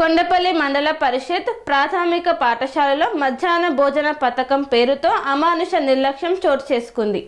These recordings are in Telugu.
కొండపల్లి మండల పరిషత్ ప్రాథమిక పాఠశాలలో మధ్యాహ్న భోజన పథకం పేరుతో అమానుష నిర్లక్ష్యం చోటు చేసుకుంది.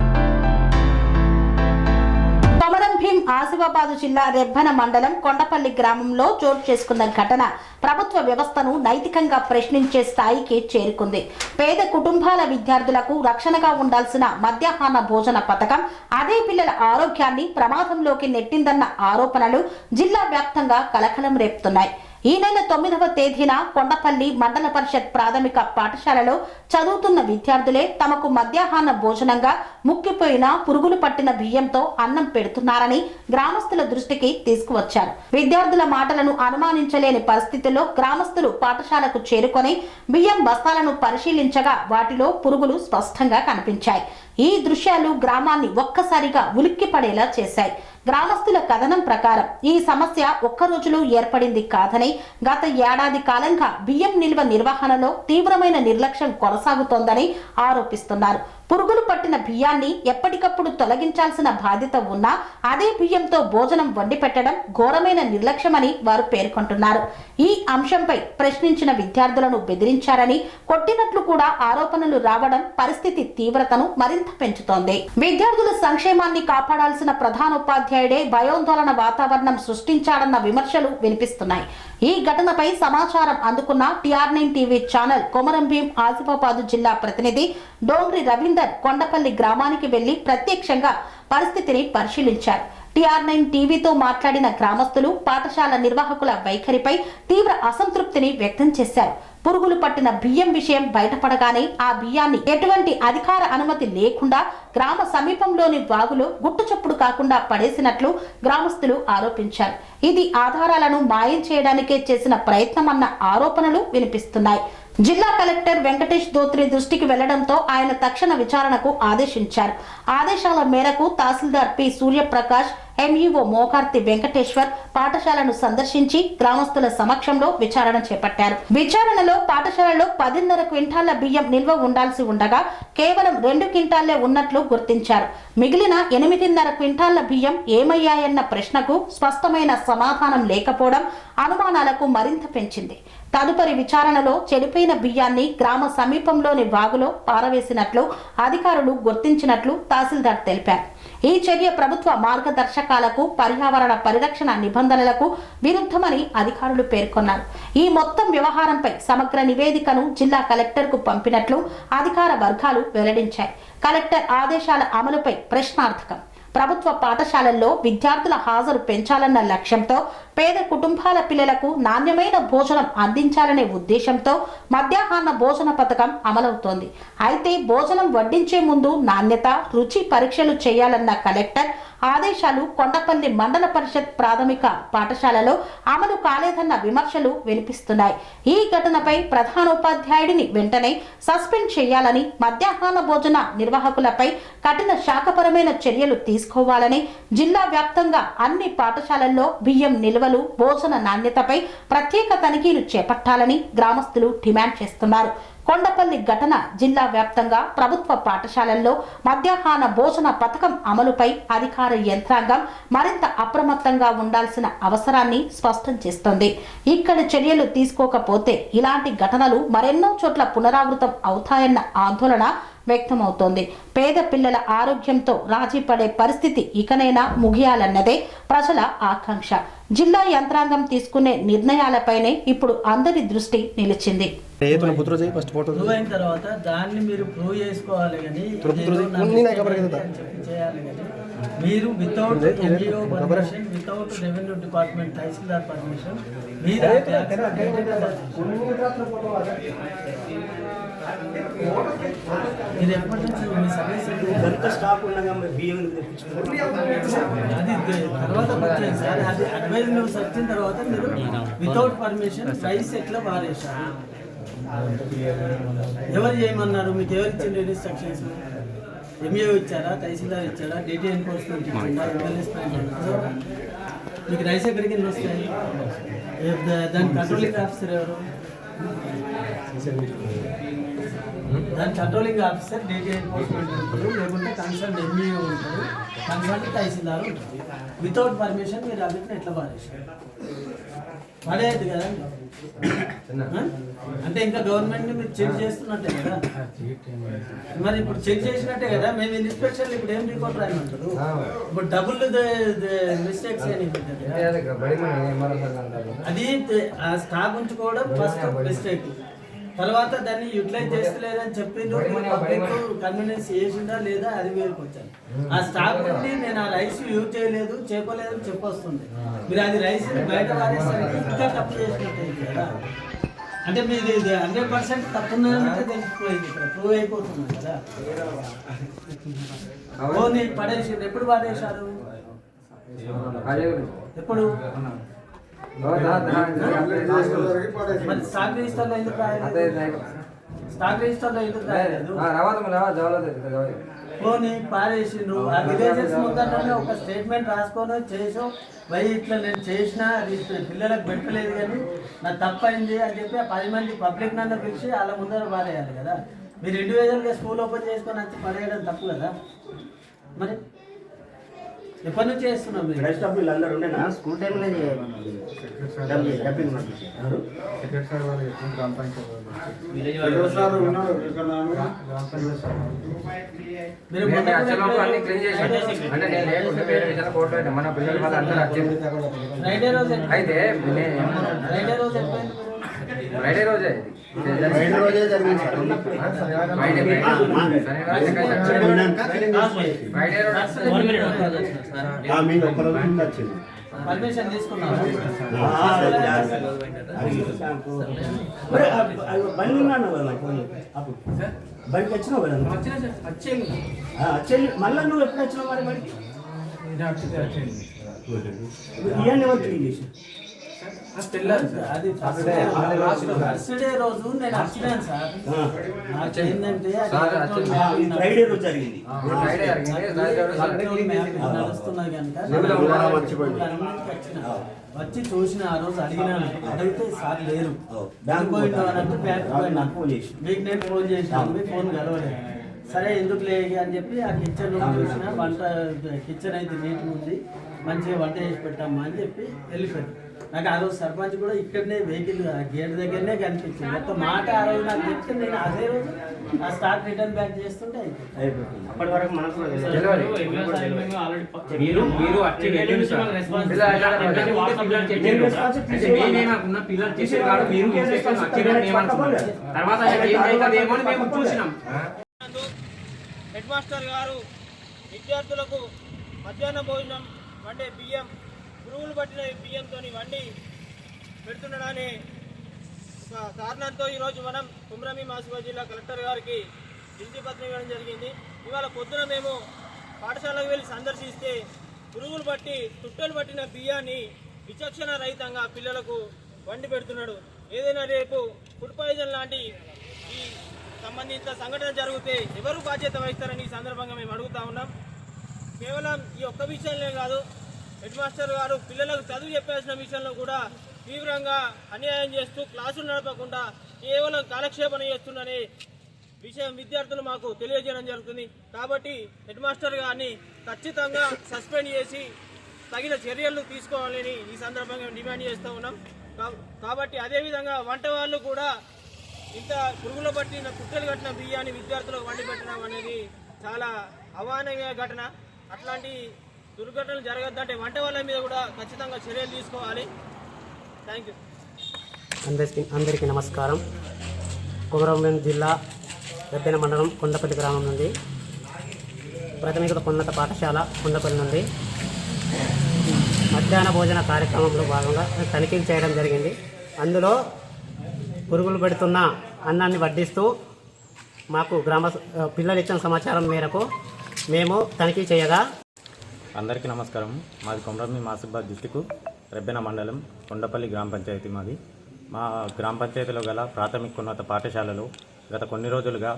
కొమరం భీం ఆసిఫాబాద్ జిల్లా రెబ్బన మండలం కొండపల్లి గ్రామంలో చోటు చేసుకున్న ఘటన ప్రభుత్వ వ్యవస్థను నైతికంగా ప్రశ్నించే స్థాయికి చేరుకుంది. పేద కుటుంబాల విద్యార్థులకు రక్షణగా ఉండాల్సిన మధ్యాహ్న భోజన పథకం అదే పిల్లల ఆరోగ్యాన్ని ప్రమాదంలోకి నెట్టిందన్న ఆరోపణలు జిల్లా వ్యాప్తంగా కలకలం రేపుతున్నాయి. ఈ నెల తొమ్మిదవ తేదీన కొండపల్లి మండల పరిషత్ ప్రాథమిక పాఠశాలలో చదువుతున్న విద్యార్థులే తమకు మధ్యాహ్న భోజనంగా ముక్కిపోయిన పురుగులు పట్టిన బియ్యంతో అన్నం పెడుతున్నారని గ్రామస్తుల దృష్టికి తీసుకువచ్చారు. విద్యార్థుల మాటలను అనుమానించలేని పరిస్థితుల్లో గ్రామస్తులు పాఠశాలకు చేరుకొని బియ్యం బస్తాలను పరిశీలించగా వాటిలో పురుగులు స్పష్టంగా కనిపించాయి. ఈ దృశ్యాలు గ్రామాన్ని ఒక్కసారిగా ఉలిక్కిపడేలా చేశాయి. గ్రామస్తుల కథనం ప్రకారం ఈ సమస్య ఒక్క రోజులో ఏర్పడింది కాదని గత ఏడాది కాలంగా బియ్యం నిల్వ నిర్వహణలో తీవ్రమైన నిర్లక్ష్యం కొనసాగుతోందని ఆరోపిస్తున్నారు. పురుగులు పట్టిన బియ్యాన్ని ఎప్పటికప్పుడు తొలగించాల్సిన బాధ్యత ఉన్నా అదే బియ్యంతో భోజనం వండి పెట్టడం ఘోరమైన నిర్లక్ష్యమని వారు పేర్కొంటున్నారు. ఈ అంశంపై ప్రశ్నించిన విద్యార్థులను బెదిరించారని కొట్టినట్లు కూడా ఆరోపణలు రావడం పరిస్థితి తీవ్రతను మరింత పెంచుతోంది. విద్యార్థుల సంక్షేమాన్ని కాపాడాల్సిన ప్రధానోపాధ్యాయుడే భయోందోళన వాతావరణం సృష్టించాడన్న విమర్శలు వినిపిస్తున్నాయి. ఈ ఘటనపై సమాచారం అందుకున్న TR nine TV channel Komaram Bheem Asifabad జిల్లా ప్రతినిధి డోంగ్రి రవీందర్ కొండపల్లి గ్రామానికి వెళ్ళి ప్రత్యక్షంగా పరిస్థితిని పరిశీలించారు. టిఆర్ నైన్ టీవీతో మాట్లాడిన గ్రామస్తులు పాఠశాల నిర్వాహకుల వైఖరిపై తీవ్ర అసంతృప్తిని వ్యక్తం చేశారు. పురుగులు పట్టిన బియ్యం విషయం బయటపడగానే ఆ బియ్యాన్ని ఎటువంటి అధికార అనుమతి లేకుండా గ్రామ సమీపంలోని వాగులో గుట్టుచప్పుడు కాకుండా పడేసినట్లు గ్రామస్తులు ఆరోపించారు. ఇది ఆధారాలను మాయం చేయడానికే చేసిన ప్రయత్నమన్న ఆరోపణలు వినిపిస్తున్నాయి. జిల్లా కలెక్టర్ వెంకటేష్ దోత్రి దృష్టికి వెళ్ళడంతో ఆయన తక్షణ విచారణకు ఆదేశించారు. ఆదేశాల మేరకు తహసీల్దార్ పి సూర్యప్రకాష్ ఎంఈఓ మోకార్తి వెంకటేశ్వర్ పాఠశాలను సందర్శించి గ్రామస్తుల సమక్షంలో విచారణ చేపట్టారు. విచారణలో పాఠశాలలో పదిన్నర క్వింటాల బియ్యం నిల్వ ఉండాల్సి ఉండగా కేవలం రెండు క్వింటాల్లే ఉన్నట్లు గుర్తించారు. మిగిలిన ఎనిమిదిన్నర క్వింటాల బియ్యం ఏమయ్యాయన్న ప్రశ్నకు స్పష్టమైన సమాధానం లేకపోవడం అనుమానాలకు మరింత పెంచింది. తదుపరి విచారణలో చెడిపోయిన బియ్యాన్ని గ్రామ సమీపంలోని వాగులో పారవేసినట్లు అధికారులు గుర్తించినట్లు తహసీల్దార్ తెలిపారు. ఈ చర్య ప్రభుత్వ మార్గదర్శకాలకు పర్యావరణ పరిరక్షణ నిబంధనలకు విరుద్ధమని అధికారులు పేర్కొన్నారు. ఈ మొత్తం వ్యవహారంపై సమగ్ర నివేదికను జిల్లా కలెక్టర్కు పంపినట్లు అధికార వర్గాలు వెల్లడించాయి. కలెక్టర్ ఆదేశాల అమలుపై ప్రశ్నార్థకం. ప్రభుత్వ పాఠశాలల్లో విద్యార్థుల హాజరు పెంచాలన్న లక్ష్యంతో పేద కుటుంబాల పిల్లలకు నాణ్యమైన భోజనం అందించాలనే ఉద్దేశంతో మధ్యాహ్న భోజన పథకం అమలవుతోంది. అయితే భోజనం వడ్డించే ముందు నాణ్యత రుచి పరీక్షలు చేయాలన్న కలెక్టర్ ఆదేశాలు కొండపల్లి మండల పరిషత్ ప్రాథమిక పాఠశాలలో అమలు కాలేదన్న విమర్శలు వినిపిస్తున్నాయి. ఈ ఘటనపై ప్రధానోపాధ్యాయుడిని వెంటనే సస్పెండ్ చేయాలని మధ్యాహ్న భోజన నిర్వాహకులపై కఠిన శాఖపరమైన చర్యలు తీసుకోవాలని జిల్లా వ్యాప్తంగా అన్ని పాఠశాలల్లో బియ్యం నిల్వలు భోజన నాణ్యతపై ప్రత్యేక తనిఖీలు చేపట్టాలని గ్రామస్తులు డిమాండ్ చేస్తున్నారు. కొండపల్లి ఘటన జిల్లా వ్యాప్తంగా ప్రభుత్వ పాఠశాలల్లో మధ్యాహ్న భోజన పథకం అమలుపై అధికార యంత్రాంగం మరింత అప్రమత్తంగా ఉండాల్సిన అవసరాన్ని స్పష్టం చేస్తోంది. ఇక్కడ చర్యలు తీసుకోకపోతే ఇలాంటి ఘటనలు మరెన్నో చోట్ల పునరావృతం అవుతాయన్న ఆందోళన వ్యక్తమవుతోంది. పేద పిల్లల ఆరోగ్యంతో రాజీ పడే పరిస్థితి ఇకనైనా ముగియాలన్నదే ప్రజల ఆకాంక్ష. జిల్లా యంత్రాంగం తీసుకునే నిర్ణయాలపైనే ఇప్పుడు అందరి దృష్టి నిలిచింది. మీరు without NGO permission without revenue department tahsildar permission మీరు మీరు ఎప్పటి నుంచి మీ సర్వీస్ ఎంత స్టాక్ ఉండగా బియ్యం? అది తర్వాత వచ్చేది సార్ అది అడ్వైజ్ న్యూస్ వచ్చిన తర్వాత మీరు వితౌట్ పర్మిషన్ ప్రైస్ ఎట్లా వారేశారు ఎవరు చేయమన్నారు? మీకు ఎవరు ఇచ్చిండ్రు ఇన్స్ట్రక్షన్స్ ఎంఏఓ ఇచ్చారా? తహసీల్దార్ ఇచ్చారా? డేటా ఎన్ఫోర్స్మెంట్ ఇచ్చిందా? మీకు రైస్ ఎక్కడికి వస్తాయి? దాని కంట్రోలింగ్ ఆఫీసర్ ఎవరు? దాని కంట్రోలింగ్ ఆఫీసర్ డేటా ఎన్ఫోర్స్మెంట్ ఉంటారు. లేకుంటే కన్సర్న్ ఎంఈఓ ఉంటారు. కన్సర్న్ తహసీల్దార్ ఉంటారు. వితౌట్ పర్మిషన్ మీరు అన్నింటిని ఎట్లా పారేసారు పడేది కదా? ఆ? అంటే ఇంకా గవర్నమెంట్ని మీరు చెక్ చేస్తున్నట్టే కదా? మరి ఇప్పుడు చెక్ చేసినట్టే కదా? మేము ఇన్స్పెక్షన్ ఇప్పుడు ఏం రిపోర్ట్ రాయమంటారు? ఇప్పుడు డబుల్ మిస్టేక్స్ అది ఆ స్టాక్ ఉంచుకోవడం ఫస్ట్ మిస్టేక్ తర్వాత దాన్ని యూటిలైజ్ చేస్తలేదని చెప్పిండు పబ్లిక్ కన్వీనియన్స్ చేసిందా లేదా అది వేరుకు వచ్చాను ఆ స్టాక్ నుండి నేను ఆ రైస్ యూజ్ చేయలేదు చేయలేదు అని చెప్పొస్తుంది. మీరు అది రైస్ బయట వారేసరికి ఇంకా తప్పు చేసినట్టు కదా. అంటే మీది ఇది హండ్రెడ్ పర్సెంట్ తప్పు ఉందంటే తెలిసిపోయింది ఇక్కడ ప్రూవ్ అయిపోతుంది కదా. పడేసి ఎప్పుడు పడేశారు? ఎప్పుడు? మరి స్టాక్ రిజిస్టర్లో ఎందుకు రాయలేదు? స్టాక్ రిజిస్టర్లో ఎందుకు రాయలేదు? పోనీ పారేసిండ్రు. ఆ విలేజెస్ ముందరనే ఒక స్టేట్మెంట్ రాసుకొని చేసాం భయ్ ఇట్లా నేను చేసిన అది పిల్లలకు పెట్టలేదు కానీ నా తప్పైంది అని చెప్పి ఆ పది మంది పబ్లిక్ నన్ను పిలిచి వాళ్ళ ముందర పారేయాలి కదా. మీరు ఇండివిజువల్గా స్కూల్ ఓపెన్ చేసుకొని వచ్చి పడేయడం తప్పు కదా? మరి ఎప్పటి నుంచి చేస్తున్నాం మీరు? రైస్ స్టాప్ వీళ్ళు అందరూ ఉండేనా స్కూల్ టైంలో అయితే ఫ్రైడే రోజు ఫ్రైడే రోజే జరిగింది. రోజు ముందు వచ్చింది. పర్మిషన్ తీసుకున్నాం. బండి ఉన్నాను కదా. అప్పుడు వచ్చినావు కదా వచ్చేది మళ్ళీ నువ్వు ఎప్పుడు వచ్చినావు మరి బడికి? ఇవన్నీ ఎవరు క్లీన్ రోజు నేను వచ్చినాను సార్ ఫ్రైడే రోజు జరిగింది కనుక వచ్చి చూసిన ఆ రోజు అడిగినాను అడిగితే సార్ లేరు బ్యాంక్ పోయిందో నాకు పోయినా. మీకు నేను ఫోన్ చేసినాను మీ ఫోన్ కలవలేదు సరే ఎందుకు లేదు అని చెప్పి ఆ కిచెన్ చూసిన వంట కిచెన్ అయితే నీట్గా ఉంది మంచిగా వంట చేసి పెట్టామా అని చెప్పి వెళ్ళిపోయాను నాకు ఆ రోజు సర్పంచ్ కూడా ఇక్కడనే వెహికల్ ఆ గేట్ దగ్గరనే కనిపించింది. మొత్తం మాట ఆ రోజు నాకు చెప్తే నేను అదే రోజు ఆ స్టాక్ రిటర్న్ బ్యాక్ చేస్తుంటే అయిపోయింది. అప్పటి వరకు మనకు. మీరు మీరు పిల్లలు కదా. మీరు తర్వాత ఏం అవుతుందేమో మేము చూసినాం. హెడ్ మాస్టర్ గారు విద్యార్థులకు మధ్యాహ్న భోజనం వండే బియ్యం పురుగులు పట్టిన బియ్యంతో వండి పెడుతుండడాన్ని ఒక కారణంతో ఈరోజు మనం కుమ్రమి మాసిబా జిల్లా కలెక్టర్ గారికి వినతి పత్రం ఇవ్వడం జరిగింది. ఇవాళ పొద్దున మేము పాఠశాలకు వెళ్ళి సందర్శిస్తే పురుగులు పట్టి తుట్టలు పట్టిన బియ్యాన్ని విచక్షణ రహితంగా పిల్లలకు వండి పెడుతున్నాడు. ఏదైనా రేపు ఫుడ్ పాయిజన్ లాంటి ఈ సంబంధిత సంఘటన జరిగితే ఎవరు బాధ్యత వహిస్తారని ఈ సందర్భంగా మేము అడుగుతా ఉన్నాం. కేవలం ఈ ఒక్క విషయంలో కాదు హెడ్ మాస్టర్ గారు పిల్లలకు చదువు చెప్పాల్సిన విషయంలో కూడా తీవ్రంగా అన్యాయం చేస్తూ క్లాసులు నడపకుండా కేవలం కాలక్షేపణ చేస్తుండనే విషయం విద్యార్థులు మాకు తెలియజేయడం జరుగుతుంది. కాబట్టి హెడ్ మాస్టర్ గారిని ఖచ్చితంగా సస్పెండ్ చేసి తగిన చర్యలు తీసుకోవాలని ఈ సందర్భంగా డిమాండ్ చేస్తూ ఉన్నాం. కా- కాబట్టి అదేవిధంగా వంట వాళ్ళు కూడా ఇంత పురుగులు పట్టిన కుట్టలు కట్టిన బియ్యాన్ని విద్యార్థులకు వండి పెట్టడం అనేది చాలా అవానవీయ ఘటన. అట్లాంటి దుర్ఘటనలు జరగద్దంటే వంట వాళ్ళ మీద కూడా ఖచ్చితంగా చర్యలు తీసుకోవాలి. థ్యాంక్ యూ అందరికీ అందరికీ నమస్కారం. కుమరంభీం జిల్లా రెబ్బెన మండలం కొండపల్లి గ్రామం నుండి ప్రాథమిక ఉన్నత పాఠశాల కొండపల్లి నుండి మధ్యాహ్న భోజన కార్యక్రమంలో భాగంగా తనిఖీలు చేయడం జరిగింది. అందులో పురుగులు పెడుతున్న అన్నాన్ని వడ్డిస్తూ మాకు గ్రామ పిల్లలు ఇచ్చిన సమాచారం మేరకు మేము తనిఖీ చేయగా అందరికీ నమస్కారం. మాది కొమరమి మాసిబాద్ దిష్టికు రెబ్బెన మండలం కొండపల్లి గ్రామ పంచాయతీ మాది. మా గ్రామ పంచాయతీలో గల ప్రాథమికోన్నత పాఠశాలలో గత కొన్ని రోజులుగా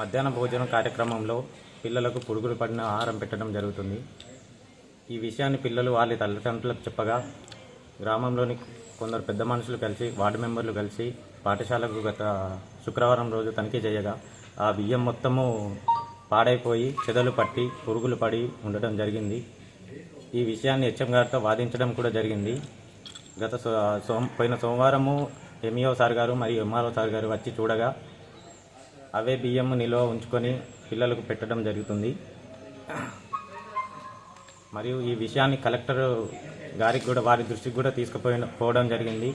మధ్యాహ్న భోజనం కార్యక్రమంలో పిల్లలకు పురుగులు పడిన ఆహారం పెట్టడం జరుగుతుంది. ఈ విషయాన్ని పిల్లలు వాళ్ళ తల్లిదండ్రులకు చెప్పగా గ్రామంలోని కొందరు పెద్ద మనుషులు కలిసి వార్డు మెంబర్లు కలిసి పాఠశాలకు గత శుక్రవారం రోజు తనిఖీ చేయగా ఆ బియ్యం మొత్తము పాడైపోయి చెదలు పట్టి పురుగులు పడి ఉండటం జరిగింది. ఈ విషయాన్ని హెచ్ఎం గారితో వాదించడం కూడా జరిగింది. గత సో సోమ పోయిన సోమవారము ఎంఈఓ సార్ గారు మరియు ఎంఆర్ఓ సార్ గారు వచ్చి చూడగా అవే బియ్యం నిల్వ ఉంచుకొని పిల్లలకు పెట్టడం జరుగుతుంది. మరియు ఈ విషయాన్ని కలెక్టర్ గారికి కూడా వారి దృష్టికి కూడా తీసుకుపోయిన పోవడం జరిగింది.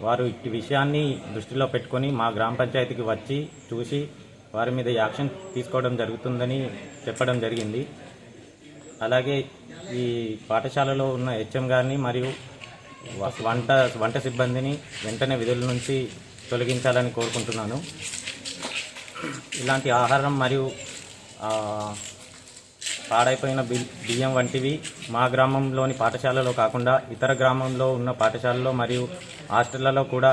వారు ఈ విషయాన్ని దృష్టిలో పెట్టుకొని మా గ్రామ పంచాయతీకి వచ్చి చూసి వారి మీద యాక్షన్ తీసుకోవడం జరుగుతుందని చెప్పడం జరిగింది. అలాగే ఈ పాఠశాలలో ఉన్న హెచ్ఎం గారిని మరియు వ- వంట వంట సిబ్బందిని వెంటనే విధుల నుంచి తొలగించాలని కోరుకుంటున్నాను. ఇలాంటి ఆహారం మరియు పాడైపోయిన బియ్యం వంటివి మా గ్రామంలోని పాఠశాలలో కాకుండా ఇతర గ్రామంలో ఉన్న పాఠశాలలో మరియు హాస్టళ్ళలో కూడా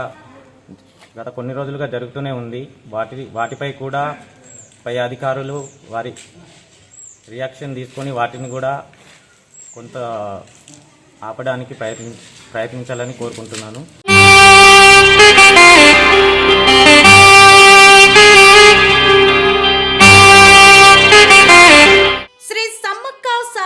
గత కొన్ని రోజులుగా జరుగుతూనే ఉంది. వాటి వాటిపై కూడా పై అధికారులు వారి రియాక్షన్ తీసుకొని వాటిని కూడా కొంత ఆపడానికి ప్రయత్ని ప్రయత్నించాలని కోరుకుంటున్నాను.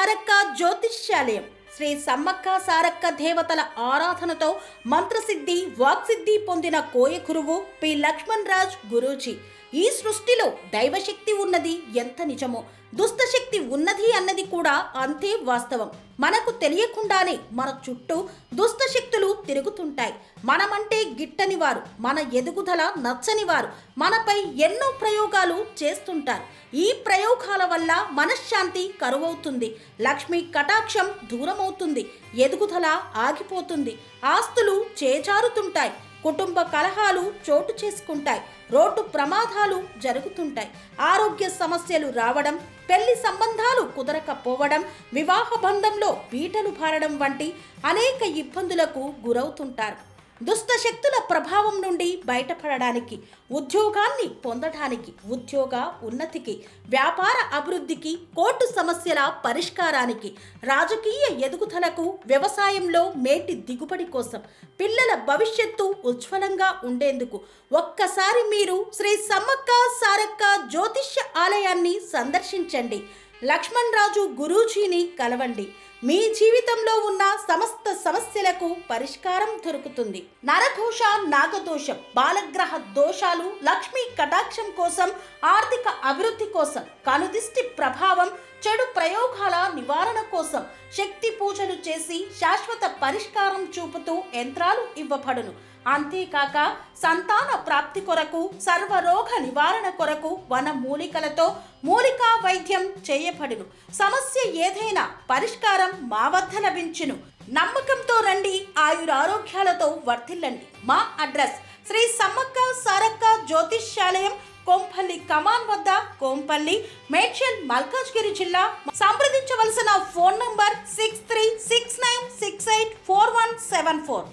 సారక్క జ్యోతిష్యాలయం. శ్రీ సమ్మక్క సారక్క దేవతల ఆరాధనతో మంత్రసిద్ధి వాక్సిద్ధి పొందిన కోయ గురువు పి లక్ష్మణ్ రాజ్ గురూజీ. ఈ సృష్టిలో దైవశక్తి ఉన్నది ఎంత నిజమో దుష్టశక్తి ఉన్నది అన్నది కూడా అంతే వాస్తవం. మనకు తెలియకుండానే మన చుట్టూ దుష్టశక్తులు తిరుగుతుంటాయి. మనమంటే గిట్టని వారు మన ఎదుగుదల నచ్చని వారు మనపై ఎన్నో ప్రయోగాలు చేస్తుంటారు. ఈ ప్రయోగాల వల్ల మనశ్శాంతి కరువవుతుంది. లక్ష్మి కటాక్షం దూరమవుతుంది. ఎదుగుదల ఆగిపోతుంది. ఆస్తులు చేజారుతుంటాయి. కుటుంబ కలహాలు చోటు చేసుకుంటాయి. రోడ్డు ప్రమాదాలు జరుగుతుంటాయి. ఆరోగ్య సమస్యలు రావడం పెళ్ళి సంబంధాలు కుదరకపోవడం వివాహ బంధంలో పీటలు భారడం వంటి అనేక ఇబ్బందులకు గురవుతుంటారు. దుష్ట శక్తుల ప్రభావం నుండి బయటపడడానికి ఉద్యోగాన్ని పొందడానికి ఉద్యోగ ఉన్నతికి వ్యాపార అభివృద్ధికి కోర్టు సమస్యల పరిష్కారానికి రాజకీయ ఎదుగుదలకు వ్యవసాయంలో మేటి దిగుబడి కోసం పిల్లల భవిష్యత్తు ఉజ్వలంగా ఉండేందుకు ఒక్కసారి మీరు శ్రీ సమ్మక్క సారక్క జ్యోతిష్య ఆలయాన్ని సందర్శించండి. లక్ష్మణ్ రాజు గురూజీని కలవండి. మీ జీవితంలో ఉన్న సమస్త సమస్యలకు పరిష్కారం దొరుకుతుంది. నరఘోష నాగదోషం బాలగ్రహ దోషాలు లక్ష్మీ కటాక్షం కోసం ఆర్థిక అభివృద్ధి కోసం కనుదిష్టి ప్రభావం చెడు ప్రయోగాల నివారణ కోసం శక్తి పూజలు చేసి శాశ్వత పరిష్కారం చూపుతూ యంత్రాలు ఇవ్వబడును. అంతేకాక సంతాన ప్రాప్తి కొరకు సర్వరోగ నివారణ కొరకు వన మూలికలతో మూలికా వైద్యం చేయబడును. సమస్య ఏదైనా పరిష్కారం మా వద్ద లభించును. నమ్మకంతో రండి ఆయురారోగ్యాలతో వర్ధిల్లండి. మా అడ్రస్ శ్రీ సమ్మక్క సారక్క జ్యోతిష్యాలయం కోంపల్లి కమాన్ వద్ద కోంపల్లి మేడ్చల్ మల్కాజ్గిరి జిల్లా. సంప్రదించవలసిన phone number six three six nine six eight four one seven four.